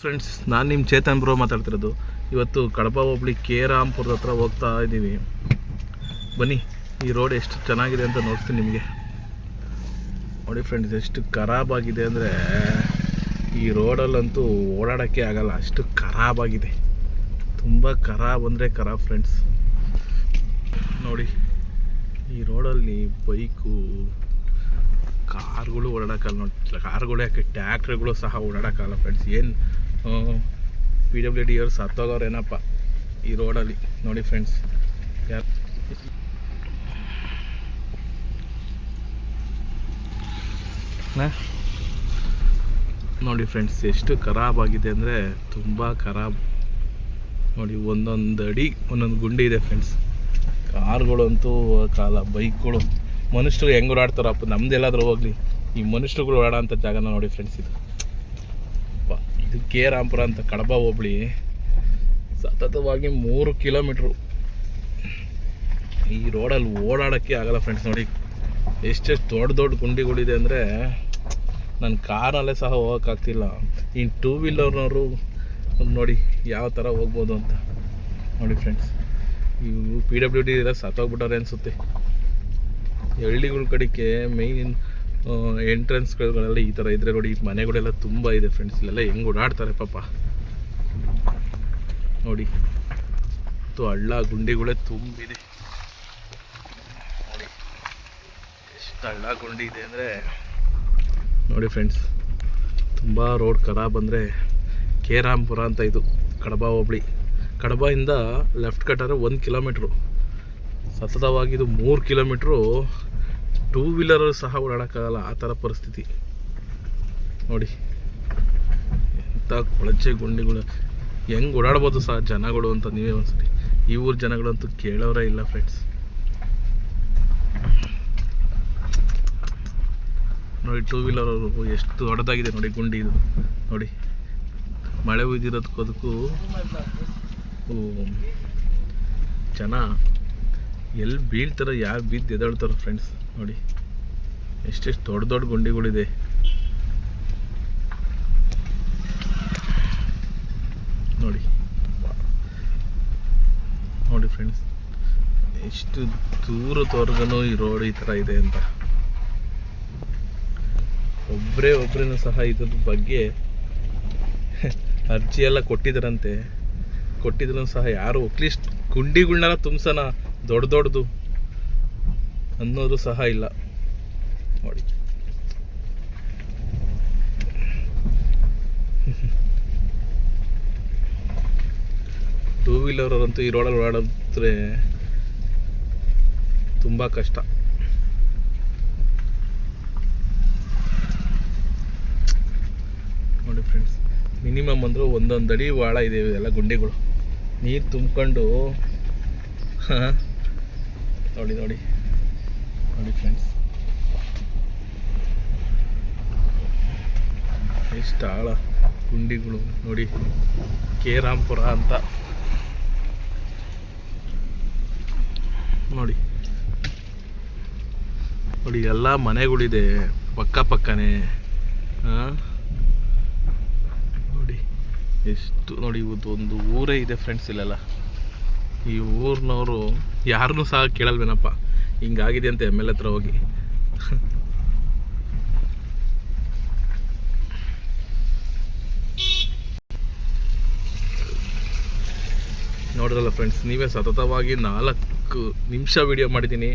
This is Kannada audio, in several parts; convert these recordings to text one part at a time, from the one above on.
ಫ್ರೆಂಡ್ಸ್ ನಾನು ನಿಮ್ಮ ಚೇತನ್ ಬ್ರೋ ಮಾತಾಡ್ತಿರೋದು. ಇವತ್ತು ಕಡಪ ಹೋಬಳಿ ಕೆ ರಾಮ್ಪುರದ ಹತ್ರ ಹೋಗ್ತಾ ಇದ್ದೀವಿ ಬನ್ನಿ, ಈ ರೋಡ್ ಎಷ್ಟು ಚೆನ್ನಾಗಿದೆ ಅಂತ ನೋಡ್ತೀನಿ ನಿಮಗೆ. ನೋಡಿ ಫ್ರೆಂಡ್ಸ್ ಎಷ್ಟು ಖರಾಬಾಗಿದೆ ಅಂದರೆ, ಈ ರೋಡಲ್ಲಂತೂ ಓಡಾಡೋಕ್ಕೆ ಆಗಲ್ಲ. ಅಷ್ಟು ಖರಾಬಾಗಿದೆ ತುಂಬ ಖರಾಬ್ ಅಂದರೆ ಖರಾಬ್ ಫ್ರೆಂಡ್ಸ್ ನೋಡಿ, ಈ ರೋಡಲ್ಲಿ ಬೈಕು ಕಾರ್ಗಳು ಓಡಾಡೋಕ್ಕಲ್ಲ. ನೋಡಿ ಕಾರ್ಗಳು ಯಾಕೆ ಟ್ಯಾಕ್ಟ್ರಿಗಳು ಸಹ ಓಡಾಡೋಕ್ಕಲ್ಲ ಫ್ರೆಂಡ್ಸ್ ಏನು ಪಿ ಡಬ್ಲ್ಯೂ ಡಿ ಅವ್ರು ಸತ್ತೋಗವ್ರೇನಪ್ಪ ಈ ರೋಡಲ್ಲಿ ನೋಡಿ ಫ್ರೆಂಡ್ಸ್ ಯಾರು ನೋಡಿ ಫ್ರೆಂಡ್ಸ್ ಎಷ್ಟು ಖರಾಬ್ ಆಗಿದೆ ಅಂದರೆ ತುಂಬ ಖರಾಬ್. ನೋಡಿ, ಒಂದೊಂದು ಅಡಿ, ಒಂದೊಂದು ಗುಂಡಿ ಇದೆ ಫ್ರೆಂಡ್ಸ್ ಕಾರ್ಗಳಂತೂ, ಕಾಲ, ಬೈಕ್ಗಳು. ಮನುಷ್ಯರು ಹೆಂಗೆ ಓಡಾಡ್ತಾರಪ್ಪ? ನಮ್ದೆಲ್ಲಾದ್ರೂ ಹೋಗಲಿ. ಈ ಮನುಷ್ಯರುಗಳು ಓಡಾಡೋಂಥ ಜಾಗನ ನೋಡಿ ಫ್ರೆಂಡ್ಸ್ ಇದು. ಇದು ಕೆ ರಾಂಪುರ ಅಂತ ಕಡಬ ಹೋಬಳಿ. ಸತತವಾಗಿ ಮೂರು ಕಿಲೋಮೀಟ್ರು. ಈ ರೋಡಲ್ಲಿ ಓಡಾಡೋಕ್ಕೆ ಆಗಲ್ಲ ಫ್ರೆಂಡ್ಸ್ ನೋಡಿ. ಎಷ್ಟೆಷ್ಟು ದೊಡ್ಡ ದೊಡ್ಡ ಗುಂಡಿಗಳಿದೆ ಅಂದರೆ ನನ್ನ ಕಾರಲ್ಲೇ ಸಹ ಹೋಗೋಕ್ಕಾಗ್ತಿಲ್ಲ. ಇನ್ನು ಟೂ ವೀಲರ್ನವರು ನೋಡಿ ಯಾವ ಥರ ಹೋಗ್ಬೋದು ಅಂತ. ನೋಡಿ ಫ್ರೆಂಡ್ಸ್ ಇವು ಪಿ ಡಬ್ಲ್ಯೂ ಡಿ ಎಲ್ಲ ಸತ್ತೋಗ್ಬಿಟ್ಟವ್ರೆ ಅನಿಸುತ್ತೆ. ಹಳ್ಳಿಗಳ ಕಡೆಗೆ ಮೇಯ್ನ್ ಎಂಟ್ರೆನ್ಸ್ಗಳೆಲ್ಲ ಈ ಥರ ಇದ್ರೆ ನೋಡಿ, ಮನೆಗಳೆಲ್ಲ ತುಂಬ ಇದೆ ಫ್ರೆಂಡ್ಸ್ ಇಲ್ಲೆಲ್ಲ ಹೆಂಗೆ ಓಡಾಡ್ತಾರೆ ಪಾಪ. ನೋಡಿ ಮತ್ತು ಹಳ್ಳ ಗುಂಡಿಗಳೇ ತುಂಬಿದೆ. ನೋಡಿ, ಎಷ್ಟು ಹಳ್ಳ ಗುಂಡಿ ಇದೆ ಅಂದರೆ. ನೋಡಿ ಫ್ರೆಂಡ್ಸ್ ತುಂಬ ರೋಡ್ ಖರಾಬ್ ಅಂದರೆ ಕೇರಾಂಪುರ ಅಂತ ಇದು, ಕಡಬ ಹೋಬಳಿ. ಕಡಬದಿಂದ ಲೆಫ್ಟ್ ಕಟ್ಟರೆ ಒಂದು ಕಿಲೋಮೀಟ್ರು ಸತತವಾಗಿ ಇದು ಮೂರು ಕಿಲೋಮೀಟ್ರು ಟೂ ವೀಲರ್ ಸಹ ಓಡಾಡೋಕ್ಕಾಗಲ್ಲ, ಆ ಥರ ಪರಿಸ್ಥಿತಿ. ನೋಡಿ, ಎಂಥ ಕೊಳಚೆ ಗುಂಡಿಗಳು. ಹೆಂಗೆ ಓಡಾಡ್ಬೋದು ಸಹ ಜನಗಳು ಅಂತ ನೀವೇ ಒಂದ್ಸರಿ ಈ ಊರ ಜನಗಳಂತೂ ಕೇಳೋರೇ ಇಲ್ಲ ಫ್ರೆಂಡ್ಸ್ ನೋಡಿ ಟೂ ವೀಲರ್ ಅವರು ಎಷ್ಟು ದೊಡ್ಡದಾಗಿದೆ ನೋಡಿ ಗುಂಡಿ ಇದು. ನೋಡಿ, ಮಳೆ ಉಯ್ದಿರೋದಕ್ಕೂ ಅದಕ್ಕೂ ಜನ ಎಲ್ಲಿ ಬೀಳ್ತಾರೋ, ಯಾರು ಬಿದ್ದು ಎದ್ದೇಳ್ತಾರೋ ಫ್ರೆಂಡ್ಸ್ ನೋಡಿ. ಎಷ್ಟೆಷ್ಟು ದೊಡ್ಡ ದೊಡ್ಡ ಗುಂಡಿಗಳಿದೆ. ನೋಡಿ. ನೋಡಿ ಫ್ರೆಂಡ್ಸ್ ಎಷ್ಟು ದೂರದವರೆಗೂ ಈ ರೋಡ್ ಈ ಥರ ಇದೆ ಅಂತ. ಒಬ್ಬರೇ ಒಬ್ಬರನ್ನು ಸಹ ಇದ್ರ ಬಗ್ಗೆ ಅರ್ಜಿ ಎಲ್ಲ ಕೊಟ್ಟಿದ್ರಂತೆ. ಕೊಟ್ಟಿದ್ರು ಸಹ ಯಾರು ಅಟ್ಲೀಸ್ಟ್ ಗುಂಡಿಗಳ್ನೆಲ್ಲ ತುಂಬಿಸೋಣ. ದೊಡ್ಡ ದೊಡ್ಡದು ಅನ್ನೋದು ಸಹ ಇಲ್ಲ. ನೋಡಿ. ಟೂ ವೀಲರ್ ಅಂತೂ ಈ ರೋಡಲ್ಲಿ ಓಡಾಡಿದ್ರೆ ತುಂಬ ಕಷ್ಟ. ನೋಡಿ ಫ್ರೆಂಡ್ಸ್ ಮಿನಿಮಮ್ ಅಂದರೂ ಒಂದೊಂದು ಅಡಿ ವಾಳ ಇದೆ ಎಲ್ಲ ಗುಂಡಿಗಳು. ನೀರು ತುಂಬಿಕೊಂಡು ನೋಡಿ ನೋಡಿ. ನೋಡಿ ಫ್ರೆಂಡ್ಸ್ ಎಷ್ಟು ಆಳ ಗುಂಡಿಗಳು, ನೋಡಿ. ಕೆ ರಾಂಪುರ ಅಂತ. ನೋಡಿ. ನೋಡಿ, ಎಲ್ಲ ಮನೆಗಳಿದೆ. ಪಕ್ಕ ಪಕ್ಕನೇ. ನೋಡಿ, ಎಷ್ಟು, ನೋಡಿ ಇವತ್ತು ಒಂದು ಊರೇ ಇದೆ ಫ್ರೆಂಡ್ಸ್ ಇಲ್ಲೆಲ್ಲ. ಈ ಊರಿನವರು ಯಾರನ್ನೂ ಸಹ ಕೇಳಲ್ವೇನಪ್ಪ? ಹಿಂಗಾಗಿದೆ ಅಂತ ಎಂ ಎಲ್ ಹತ್ರ ಹೋಗಿ. ನೋಡ್ರಲ್ಲ ಫ್ರೆಂಡ್ಸ್ ನೀವೇ ಸತತವಾಗಿ ನಾಲ್ಕು ನಿಮಿಷ ವಿಡಿಯೋ ಮಾಡಿದ್ದೀನಿ.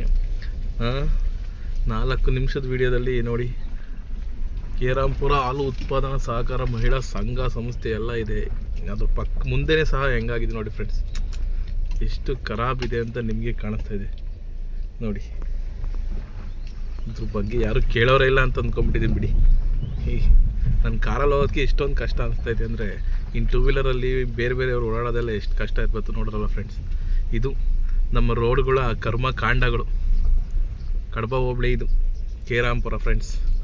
ನಾಲ್ಕು ನಿಮಿಷದ ವಿಡಿಯೋದಲ್ಲಿ ನೋಡಿ, ಕೇರಾಂಪುರ ಹಾಲು ಉತ್ಪಾದನಾ ಸಹಕಾರ ಮಹಿಳಾ ಸಂಘ ಸಂಸ್ಥೆ ಎಲ್ಲ ಇದೆ. ಅದ್ರ ಪಕ್ಕ ಮುಂದೆನೇ ಸಹ ಹೆಂಗಾಗಿದೆ ನೋಡಿ ಫ್ರೆಂಡ್ಸ್ ಎಷ್ಟು ಖರಾಬಿದೆ ಅಂತ ನಿಮಗೆ ಕಾಣಿಸ್ತಾ ಇದೆ. ನೋಡಿ. ಇದ್ರ ಬಗ್ಗೆ ಯಾರು ಕೇಳೋರೇ ಇಲ್ಲ ಅಂತ ಅಂದ್ಕೊಂಬಿಟ್ಟಿದ್ದೀನಿ ಬಿಡಿ. ನನ್ನ ಕಾರಲ್ಲಿ ಹೋಗೋದಕ್ಕೆ ಎಷ್ಟೊಂದು ಕಷ್ಟ ಅನಿಸ್ತಾ ಇದೆ ಅಂದರೆ ಇನ್ನು ಟೂ ವೀಲರಲ್ಲಿ ಬೇರೆ ಬೇರೆಯವ್ರು ಓಡಾಡೋದೆಲ್ಲ ಎಷ್ಟು ಕಷ್ಟ ಇರ್ಬೋದು ನೋಡ್ರಲ್ಲ ಫ್ರೆಂಡ್ಸ್ ಇದು ನಮ್ಮ ರೋಡ್ಗಳ ಕರ್ಮ ಕಾಂಡಗಳು. ಕಡಬ ಹೋಬಳಿ ಇದು. ಕೇರಾಂಪುರ ಫ್ರೆಂಡ್ಸ್